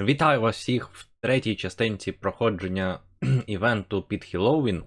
Вітаю вас всіх в третій частинці проходження івенту під Хіллоуін.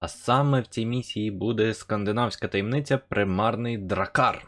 А саме в цій місії буде скандинавська таємниця Примарний Дракар.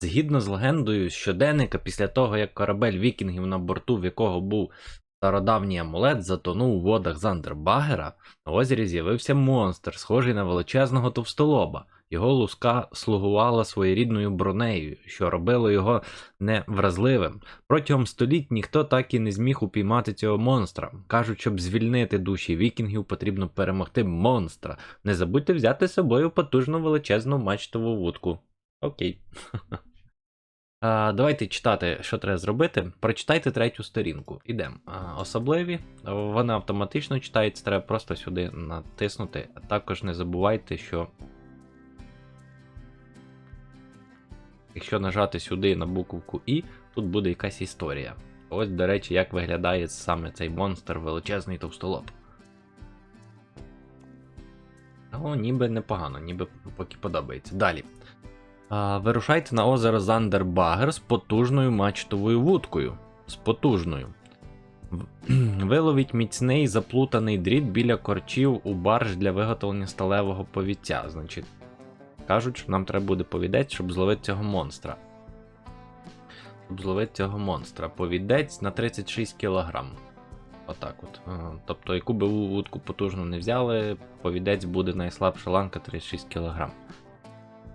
Згідно з легендою щоденника, після того як корабель вікінгів, на борту в якого був стародавній амулет, затонув у водах Зандербагера, на озері з'явився монстр, схожий на величезного товстолоба. Його луска слугувала своєрідною бронею, що робило його невразливим. Протягом століть ніхто так і не зміг упіймати цього монстра. Кажуть, щоб звільнити душі вікінгів, потрібно перемогти монстра. Не забудьте взяти з собою потужну величезну мачтову вудку. Окей. А, Давайте читати, що треба зробити. Прочитайте третю сторінку. Ідемо. Особливі, вона автоматично читається, треба просто сюди натиснути. А також не забувайте, що якщо нажати сюди на буковку І, тут буде якась історія. Ось, до речі, як виглядає саме цей монстр величезний товстолоб. О, ніби непогано, ніби поки подобається. Далі. А, Вирушайте на озеро Зандербагер з потужною мачтовою вудкою. З потужною. Виловіть міцний заплутаний дріт біля корчів у барж для виготовлення сталевого повіття. Значить, кажуть, що нам треба буде повідець, щоб зловити цього монстра. Щоб зловити цього монстра. Повідець на 36 кг. Отак от. Тобто, яку би вудку потужну не взяли, повідець буде найслабша ланка 36 кг.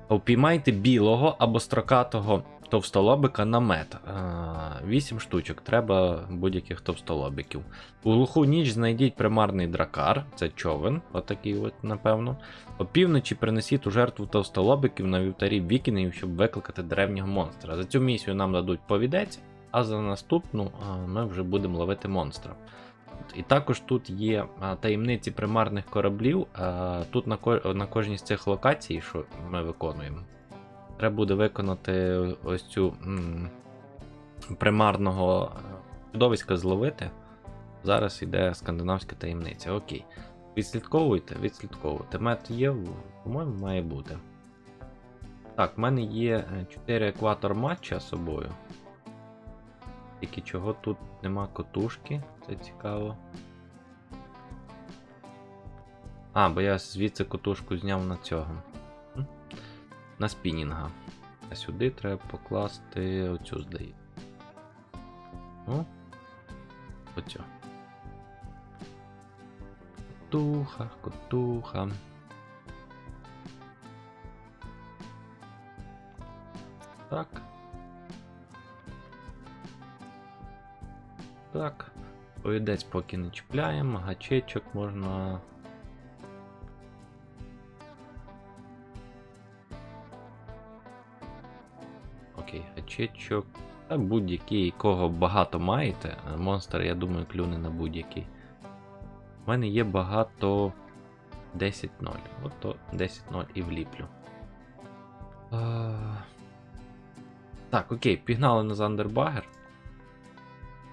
Опіймайте білого або строкатого товстолобика на мед. 8 штучок, треба будь-яких товстолобиків. У глуху ніч знайдіть примарний дракар, це човен, отакий от, напевно. Опівночі принесіть у жертву товстолобиків на вівтарі вікінгів, щоб викликати древнього монстра. За цю місію нам дадуть повідець, а за наступну ми вже будемо ловити монстра. І також тут є таємниці примарних кораблів. Тут на кожній з цих локацій, що ми виконуємо, треба буде виконати ось цю м, примарного е, чудовиська зловити. Зараз йде скандинавська таємниця. Окей. Відслідковуйте, відслідковуйте. Мед є, по-моєму, має бути. Так, в мене є 4 екватор матча з собою. Тільки чого тут нема котушки, це цікаво. А, бо я звідси котушку зняв на цього. На спінінга. А сюди треба покласти оцю здаю. Ну. Оцю. Котуха, котуха. Так. Так. Повідець поки не чіпляємо, гачечок можна. Окей. Та будь-який, якого багато маєте. Монстр, я думаю, клюне на будь-який. У мене є багато 10-0. От то 10-0 і вліплю. А... Так, окей, пігнали на Зандербагер.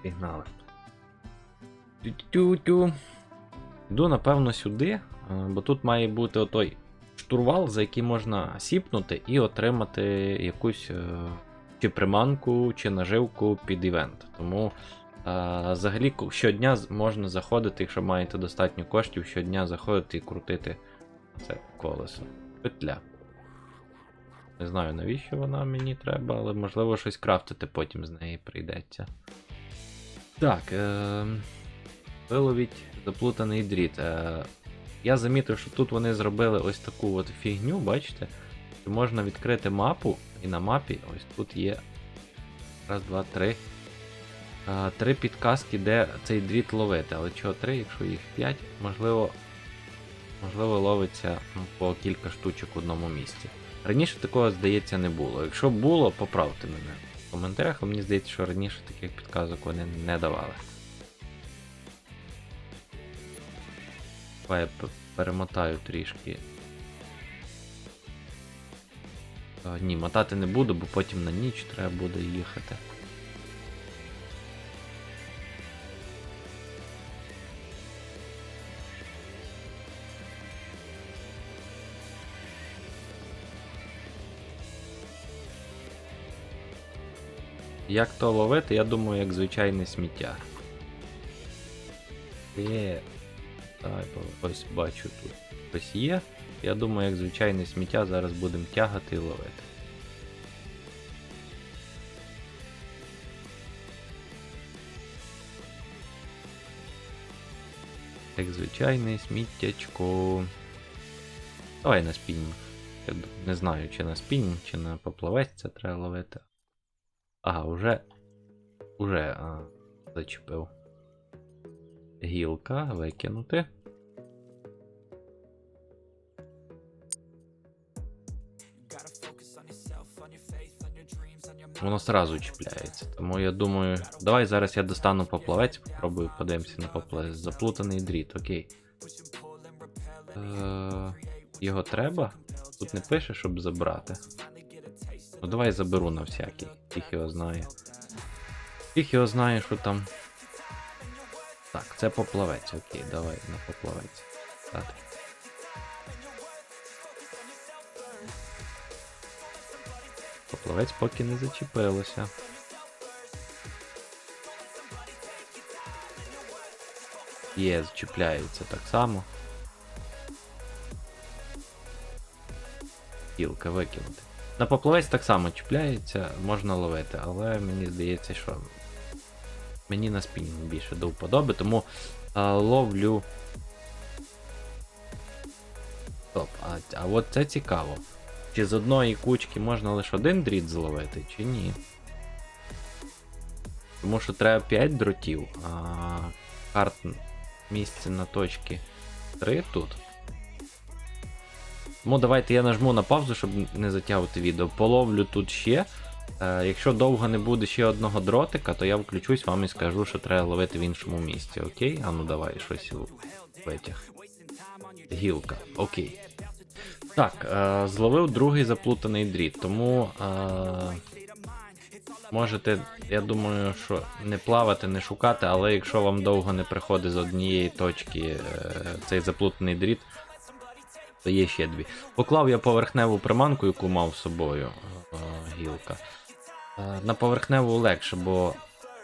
Пігнали. Тю-тю-тю. Йду, напевно, сюди, е, бо тут має бути отой штурвал, за який можна сіпнути і отримати якусь е, чи приманку, чи наживку під івент. Тому е, взагалі щодня можна заходити, якщо маєте достатньо коштів, щодня заходити і крутити це колесо. Петля. Не знаю, навіщо вона мені треба, але можливо щось крафтити потім з неї прийдеться. Так, е- виловіть заплутаний дріт. Е- я замітив, що тут вони зробили ось таку от фігню, бачите? Можна відкрити мапу, і на мапі ось тут є. Раз, два, три. Е, три підказки, де цей дріт ловити. Але чого три, якщо їх п'ять, можливо, можливо, ловиться по кілька штучок в одному місці. Раніше такого, здається, не було. Якщо було, поправте мене в коментарях, а мені здається, що раніше таких підказок вони не давали. Давай я перемотаю трішки. Ні, мотати не буду, бо потім на ніч треба буде їхати. Як то ловити, я думаю, як звичайне сміття. Є. По- ось бачу тут. Ось є. Я думаю, як звичайне сміття зараз будемо тягати і ловити. Як звичайне сміттячко. Давай на спінінг. Я не знаю, чи на спінінг, чи на поплавець це треба ловити. Ага, уже. Уже а, зачепив. Гілка викинути. Воно сразу чіпляється. Тому я думаю. Давай зараз я достану поплавець, попробую подивимося на поплавець. Заплутаний дріт, окей. Е, його треба? Тут не пише, щоб забрати. Ну давай заберу на всякий. Фіг його знає. Фіг його знає, що там. Так, це поплавець, окей, давай на поплавець. Так. Поплавець поки не зачепилося. Є, зчіпляється так само. Кілка викинути. На поплавець так само чіпляється, можна ловити, але мені здається, що мені на спінінг більше до вподоби, тому а, ловлю. Стоп, а, а от це цікаво. Чи з одної кучки можна лише один дріт зловити, чи ні? Тому що треба 5 дротів, а карт місце на точки 3 тут. Тому давайте я нажму на паузу, щоб не затягувати відео. Половлю тут ще. Е, якщо довго не буде ще одного дротика, то я включусь вам і скажу, що треба ловити в іншому місці, окей? А ну давай щось витяг. Гілка, окей. Так, е, зловив другий заплутаний дріт, тому е, можете, я думаю, що не плавати, не шукати, але якщо вам довго не приходить з однієї точки е, цей заплутаний дріт, то є ще дві. Поклав я поверхневу приманку, яку мав з собою е, гілка. Е, на поверхневу легше, бо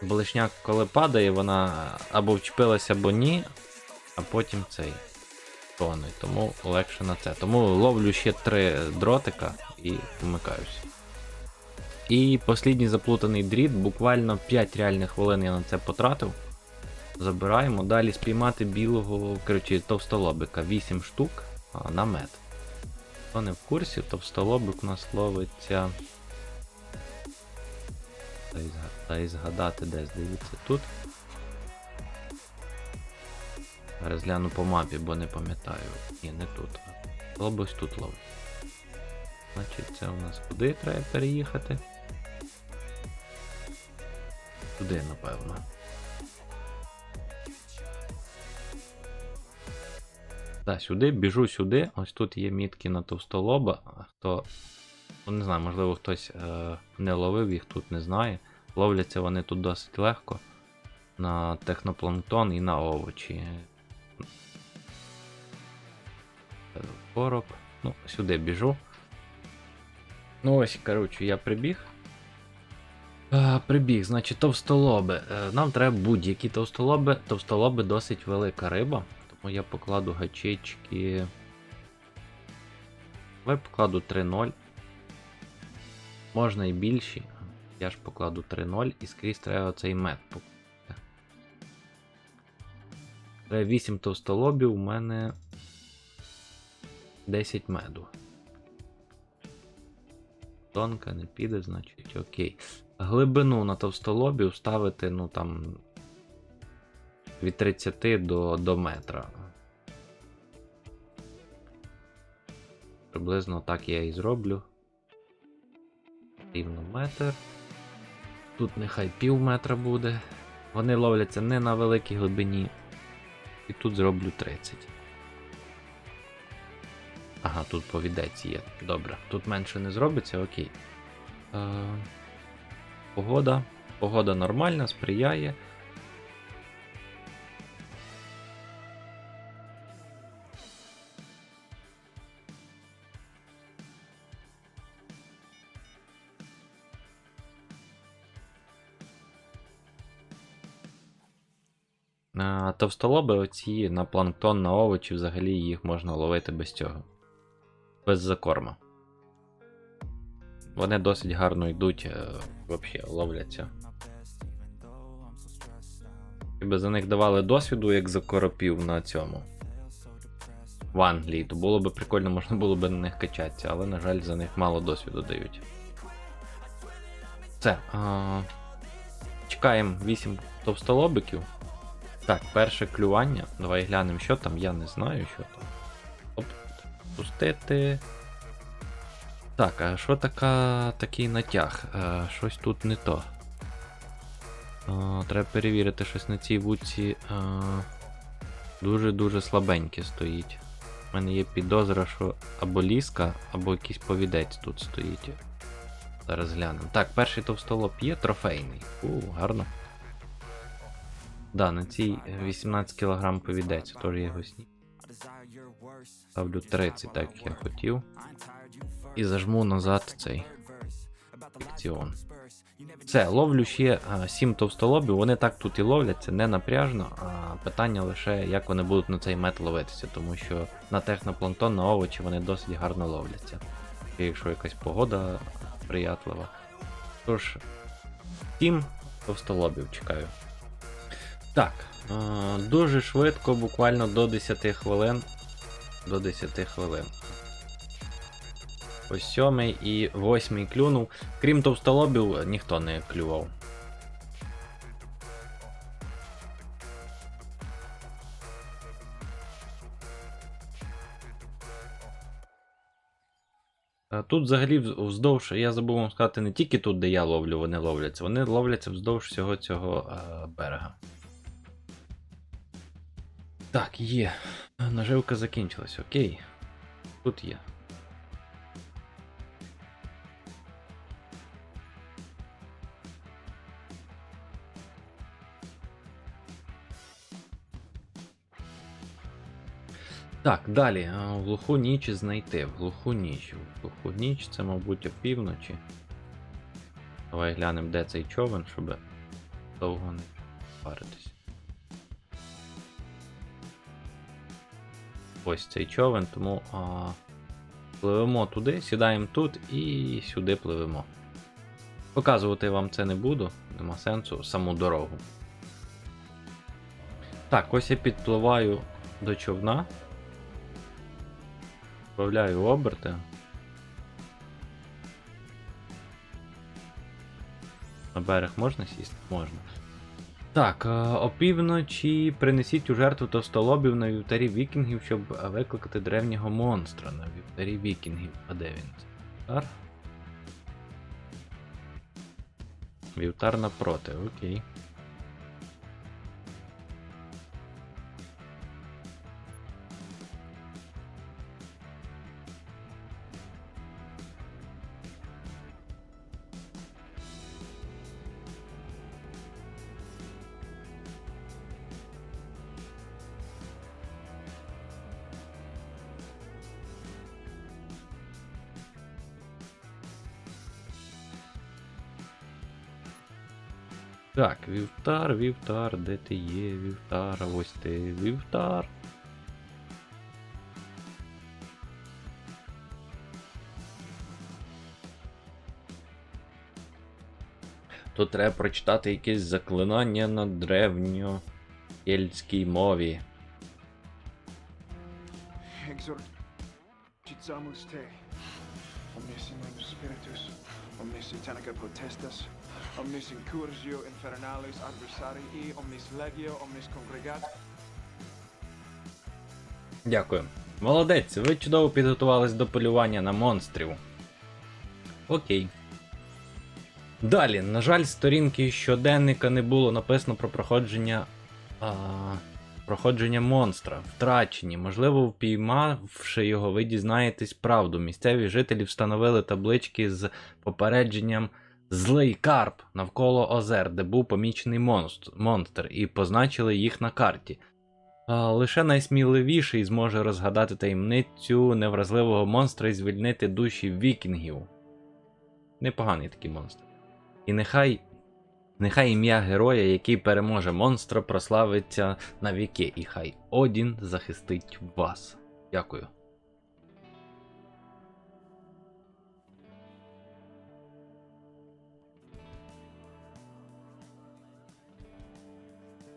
блишняк, коли падає, вона або вчепилася, або ні, а потім цей тони. Тому легше на це. Тому ловлю ще три дротика і помикаюся. І послідній заплутаний дріт, буквально 5 реальних хвилин я на це потратив. Забираємо. Далі спіймати білого, коротше, товстолобика 8 штук на мед. Хто не в курсі, товстолобик у нас ловиться. Зга- Дай згадати, де здається тут. Зараз гляну по мапі, бо не пам'ятаю. Ні, не тут. Лобось тут ловить. Значить, це у нас куди треба переїхати? Туди, напевно. Так, сюди, біжу сюди. Ось тут є мітки на товстолоба. Хто. Ну, не знаю, можливо, хтось е, не ловив їх тут, не знає. Ловляться вони тут досить легко. На технопланктон і на овочі. Короб. Ну, сюди біжу. Ну ось, коротше, я прибіг. А, прибіг, значить, товстолоби. Е, Нам треба будь-які товстолоби. Товстолоби досить велика риба. Тому я покладу гачечки. Давай покладу 3-0. Можна і більші. Я ж покладу 3-0 і скрізь треба оцей мед покладати. Треба 8 товстолобів, у мене 10 меду. Тонка не піде, значить, окей. Глибину на товстолобів ставити, ну там. Від 30 до, до метра. Приблизно так я і зроблю. Рівно метр. Тут нехай пів метра буде. Вони ловляться не на великій глибині. І тут зроблю 30. Ага, тут повідець є. Добре. Тут менше не зробиться, окей. Е, Погода. Погода нормальна, сприяє. Е, товстолоби оці на планктон, на овочі взагалі їх можна ловити без цього. Без закорма. Вони досить гарно йдуть, е, взагалі ловляться. Якби за них давали досвіду, як за коропів на цьому. В Англії, то було б прикольно, можна було б на них качатися, але, на жаль, за них мало досвіду дають. Все. А... Чекаємо 8 товстолобиків. Так, перше клювання. Давай глянемо, що там, я не знаю, що там. Оп, пустити. Так, а що така, такий натяг? А, щось тут не то. А, треба перевірити щось на цій вудці. А, дуже-дуже слабеньке стоїть. У мене є підозра, що або ліска, або якийсь повідець тут стоїть. Зараз глянемо. Так, перший товстолоб є трофейний. У, гарно. Да, на цій 18 кг повідець, теж є госні. Ставлю 30, так як я хотів. І зажму назад цей фікціон. Все, ловлю ще 7 товстолобів, вони так тут і ловляться, не напряжно, а питання лише, як вони будуть на цей мет ловитися, тому що на технопланктон, на овочі вони досить гарно ловляться. Якщо якась погода сприятлива. Тож, 7 товстолобів чекаю. Так, е, дуже швидко, буквально до 10 хвилин. До 10 хвилин. Ось сьомий і восьмий клюнув. Крім товстолобів, ніхто не клював. Е, Тут взагалі вздовж, я забув вам сказати, не тільки тут, де я ловлю, вони ловляться, вони ловляться вздовж всього цього е, берега. Так, є. Наживка закінчилась, окей. Тут є. Так, далі. В глуху ніч знайти. В глуху ніч. В глуху ніч це, мабуть, опівночі. Давай глянемо, де цей човен, щоб довго не паритись. Ось цей човен, тому а, пливемо туди, сідаємо тут і сюди пливемо. Показувати вам це не буду, нема сенсу, саму дорогу. Так, ось я підпливаю до човна. Вправляю оберти. На берег можна сісти? Можна. Так, е, опівночі принесіть у жертву товстолобів на вівтарі вікінгів, щоб е, викликати древнього монстра на вівтарі вікінгів. А де він? Вівтар? Вівтар напроти, окей. Так, вівтар, вівтар, де ти є, вівтар, ось ти, вівтар. Тут треба прочитати якесь заклинання на древньокельтській мові. Exorcizamus te. Omnis in Spiritus, omnis satanica potestas, omnis incursio infernalis adversarii, omnis legio, omnis congregat. Дякую. Молодець, ви чудово підготувались до полювання на монстрів. Окей. Далі, на жаль, сторінки щоденника не було написано про проходження. А, проходження монстра. Втрачені. Можливо, впіймавши його, ви дізнаєтесь правду. Місцеві жителі встановили таблички з попередженням Злий карп навколо озер, де був помічений монстр, монстр, і позначили їх на карті. Лише найсміливіший зможе розгадати таємницю невразливого монстра і звільнити душі вікінгів. Непоганий такий монстр. І нехай Нехай ім'я героя, який переможе монстра, прославиться на віки, і хай Одін захистить вас. Дякую.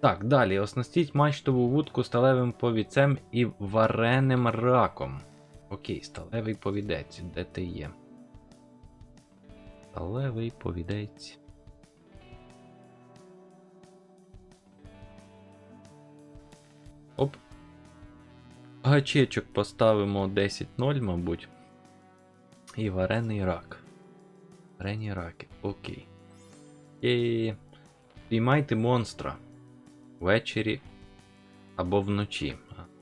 Так, далі. Оснастіть мачтову вудку сталевим повідцем і вареним раком. Окей, сталевий повідець. Де ти є? Сталевий повідець. Оп. Гачечок поставимо 10-0, мабуть. І варений рак. Варені раки. Окей. І піймайте монстра. Ввечері або вночі.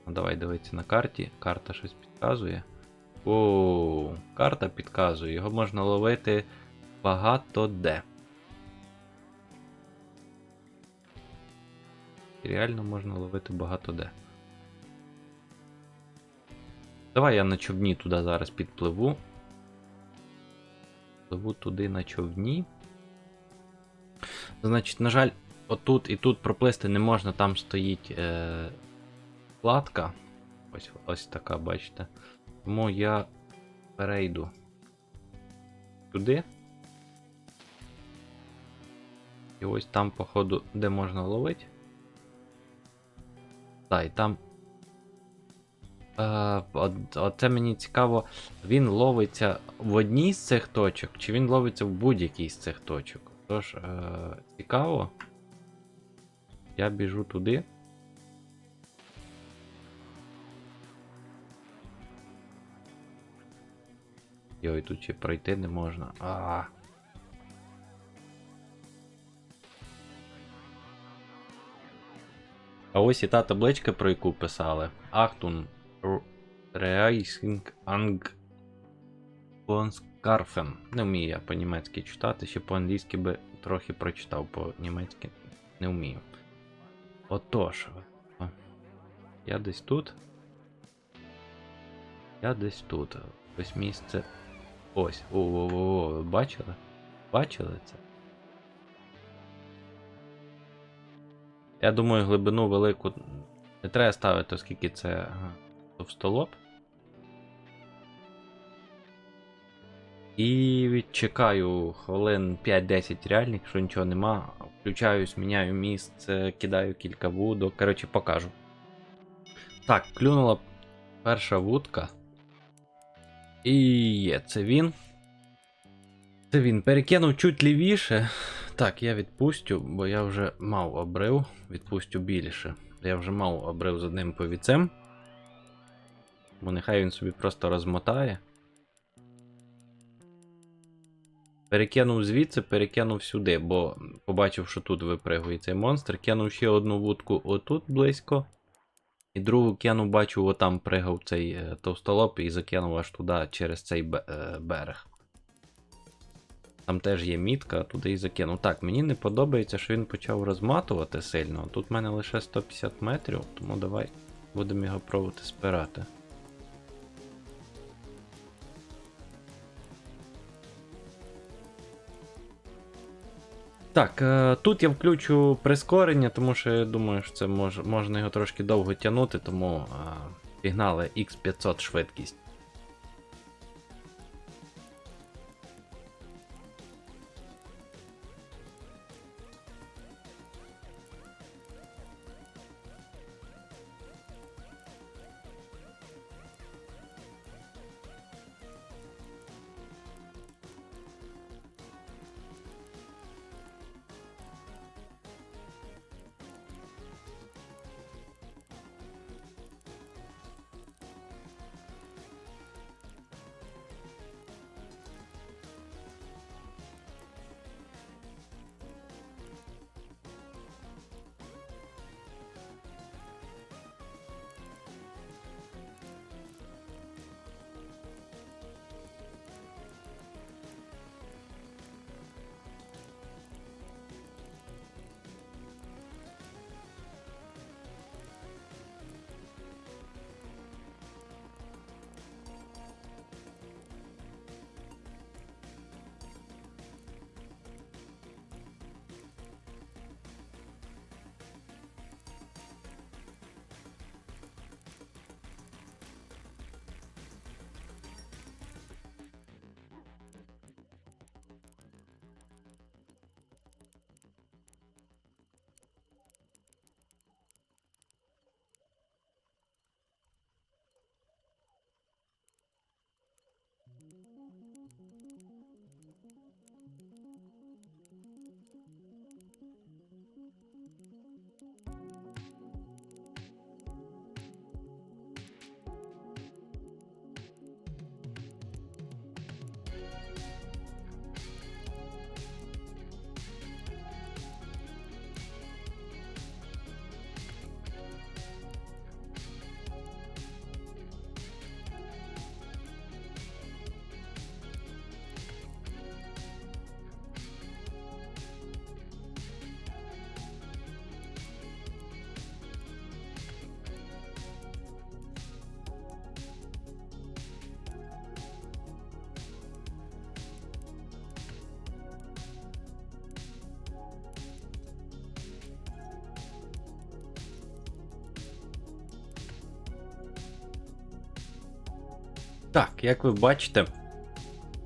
Ну, давай дивитися на карті. Карта щось підказує. О, карта підказує. Його можна ловити багато де. Реально можна ловити багато де. Давай я на човні туди зараз підпливу. Пливу туди на човні. Значить, на жаль, отут і тут проплисти не можна, там стоїть е, кладка. Ось, ось така, бачите. Тому я перейду туди. І ось там, походу, де можна ловити. Так, і там. Е, оце мені цікаво, він ловиться в одній з цих точок, чи він ловиться в будь-якій з цих точок. Тож, е, цікаво. Я біжу туди. Йой, тут ще пройти не можна. А. А ось і та табличка, про яку писали. Achtung, Reising Ang Bondskarfen. Не вмію я по-німецьки читати, ще по-англійськи би трохи прочитав, по-німецьки не вмію. Отож. Я десь тут. Я десь тут. Ось місце. Ось. О-о-о, бачили? Бачили це? Я думаю, глибину велику не треба ставити, оскільки це ага. І відчекаю хвилин 5-10 реальних, якщо нічого нема. Включаюсь, міняю місце, кидаю кілька вудок. Коротше, покажу. Так, клюнула перша вудка. І є, це він. Це він. Перекинув чуть лівіше. Так, я відпустю, бо я вже мав обрив. Відпустю більше. Я вже мав обрив з одним повіцем. Бо нехай він собі просто розмотає. Перекинув звідси, перекинув сюди, бо побачив, що тут випригує цей монстр. Кинув ще одну вудку отут близько. І другу кинув, бачу, отам пригав цей е, товстолоб і закинув аж туди через цей е, берег. Там теж є мітка, туди і закинув. Так, мені не подобається, що він почав розматувати сильно. Тут в мене лише 150 метрів, тому давай будемо його пробувати спирати. Так, е, тут я включу прискорення, тому що я думаю, що це мож, можна його трошки довго тягнути, тому е, пігнали X500 швидкість. Так, як ви бачите,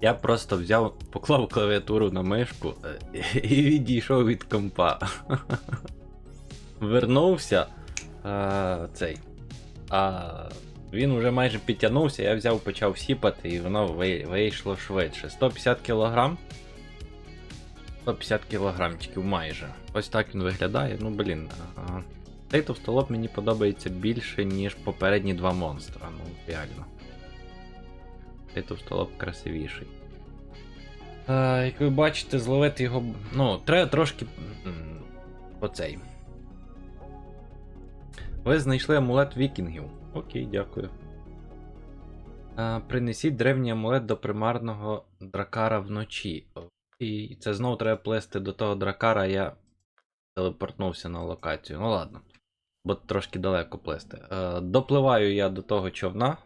я просто взяв, поклав клавіатуру на мишку е, і відійшов від компа. Вернувся е, цей. А він вже майже підтягнувся, я взяв, почав сіпати, і воно вийшло швидше. 150 кг. 150 кілограмчиків майже. Ось так він виглядає. Ну, блін. а, Цей товстолоб мені подобається більше, ніж попередні два монстра. Ну, реально. Цей товстолоб красивіший. А, як ви бачите, зловити його. Ну, треба трошки. Оцей. Ви знайшли амулет вікінгів. Окей, дякую. А, принесіть древній амулет до примарного дракара вночі. І це знову треба плести до того дракара, я телепортнувся на локацію. Ну ладно. Бо трошки далеко плести. Е, допливаю я до того човна.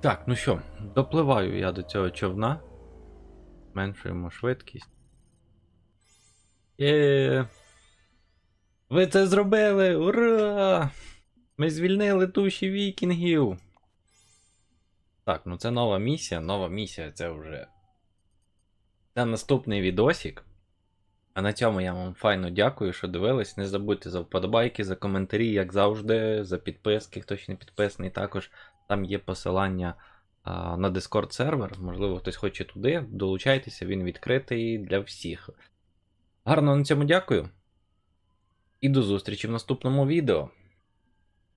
Так, ну що, допливаю я до цього човна. Зменшуємо швидкість. Є. Ви це зробили! Ура! Ми звільнили душі вікінгів! Так, ну це нова місія. Нова місія це вже. Це наступний відосик. А на цьому я вам файно дякую, що дивились. Не забудьте за вподобайки, за коментарі, як завжди, за підписки, хто ще не підписаний. Також там є посилання на Discord сервер. Можливо, хтось хоче туди. Долучайтеся, він відкритий для всіх. Гарно на цьому дякую. І до зустрічі в наступному відео.